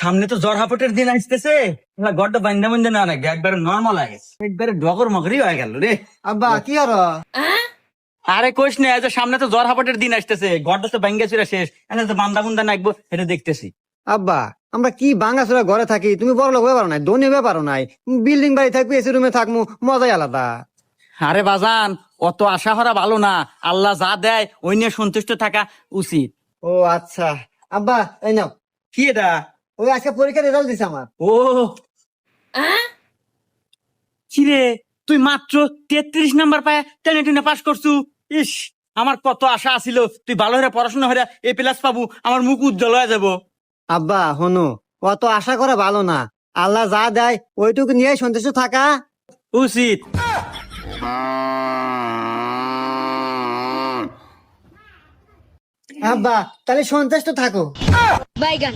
সামনে তো জ্বর হাপটের দিন আসতেছে। গড্ডা বান্ধা বান্ধা না নাকি? একবারে নর্মাল হয়ে গেছে। একবারে ডগর মগরি হয়ে গেল রে। আব্বা কি আর আরে কোশ নে যে সামনে তো জ্বর হাপটের দিন আসতেছে। গড্ডা তো ভাঙ্গা চুরা শেষ। এখন তো বান্দা বুন্দা নাকবো এটা দেখতেছি। আব্বা আমরা কি বাঙ্গাসুরা ঘরে থাকি? তুমি বড় লোক ব্যাপার নাই ধনী ব্যাপার নাই। বিল্ডিং বাড়ি থাকবি এসি রুমে থাকব মজাই আলাদা। আরে বাজান অত আশা করা ভালো না। আল্লাহ যা দেয় ওই নিয়ে সন্তুষ্ট থাকা উচিত। ও আচ্ছা। আব্বা এই নাও। কি এটা? ওই আজকে পরীক্ষার রেজাল্ট দিছে আমার। ও। কিরে তুই মাত্র তেত্রিশ নাম্বার পায় টেনে টেনে পাস করছু? ইস আমার কত আশা আছিল তুই ভালো হয়ে পড়াশোনা হয়ে এ প্লাস পাবো আমার মুখ উজ্জ্বল হয়ে যাব। আব্বা হনু অত আশা করা ভালো না। আল্লাহ যা দেয় ওইটুকু নিয়ে সন্তুষ্ট থাকা। উচিত। আব্বা তাহলে সন্তুষ্ট থাকো। বাইগান।